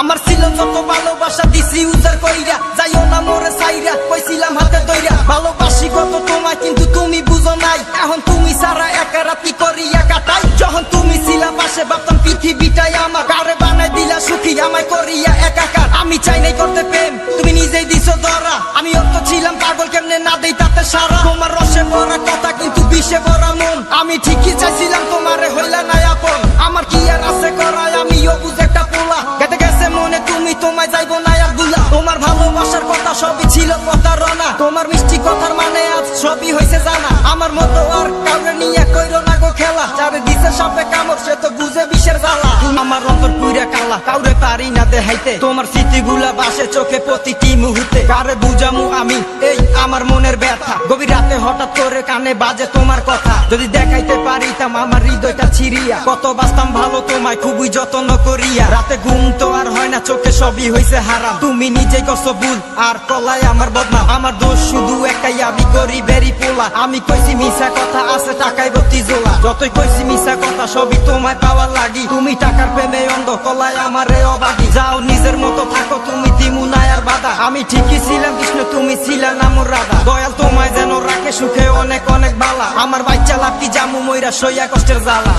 আমার ছিল যত ভালোবাসা দিছি উজার কইরা, যাইও না মোরে সাইরা কইছিলাম হাতে দইরা ভালোবাসি কত তোমায়, কিন্তু তুমি বুঝো নাই। এখন তুমি সারা একা রাতি করিয়া কাটাই যখন তুমি ছিলা পাশে ভাবতাম পৃথিবীটাই আমার। কারে বানাই দিলা সুখী, আমায় করিয়া একাকার। আমি চাই নাই করতে প্রেম, তুমি নিজেই দিছো ধরা। আমি অত ছিলাম পাগল, কেমনে না দেই তাতে সারা? তোমার রসে ভরা কথা, কিন্তু বিষে ভরা মন। আমি ঠিকই চাইছিলাম তোমারে হইলা না আপন। তুমি তোমায় যাইবো না আর দুলা তোমার ভালোবাসার কথা সবই ছিল প্রতারণা তোমার মিষ্টি কথার মানে আজ সবই হয়েছে জানা। আমার মতো আর কাউরে নিয়ে কইরো না গো খেলা। যারে দিছে সাপে কামড়, সে তো বুঝে বিষের জ্বালা। আমার অন্তর পুইরা কালা, কাউরে পারি না দেখাইতে। তোমার স্মৃতিগুলা বাসে চোখে প্রতিটি মুহূর্তে। কারে বুঝামু আমি? এই আমার মনের ব্যথা। গভীর রাতে হঠাৎ করে কানে বাজে তোমার কথা। যদি দেখাইতে পারিতাম, আমার হৃদয়টা ছিড়িয়া। কত বাস্তাম ভালো তোমায়, খুবই যত্ন করিয়া। রাতে ঘুম না, চোখে সবই হইছে হারাম। তুমি নিজে করছ ভুল, আর কলাই আমার বদনাম। আমার দোষ শুধু একটাই আমি করি বেরি পোলা। আমি কইছি মিশা কথা আছে, টাকায় ভর্তি জোলা। যতই কইছি মিশা কথা, সবই তোমায় পাওয়ার লাগি। তুমি টাকার প্রেমে অন্ধ, কলাই আমারে অবাগি। যাও, নিজের মতো থাকো, তুমি দিমু না আর বাধা। আমি ঠিকই ছিলাম, কৃষ্ণ, তুমি ছিলা না মোর রাধা। দয়াল তোমায় যেন রাখে, সুখে অনেক অনেক বালা। আমার বাচ্চা লাপি জামু ময়রা সইয়া কষ্টের জ্বালা।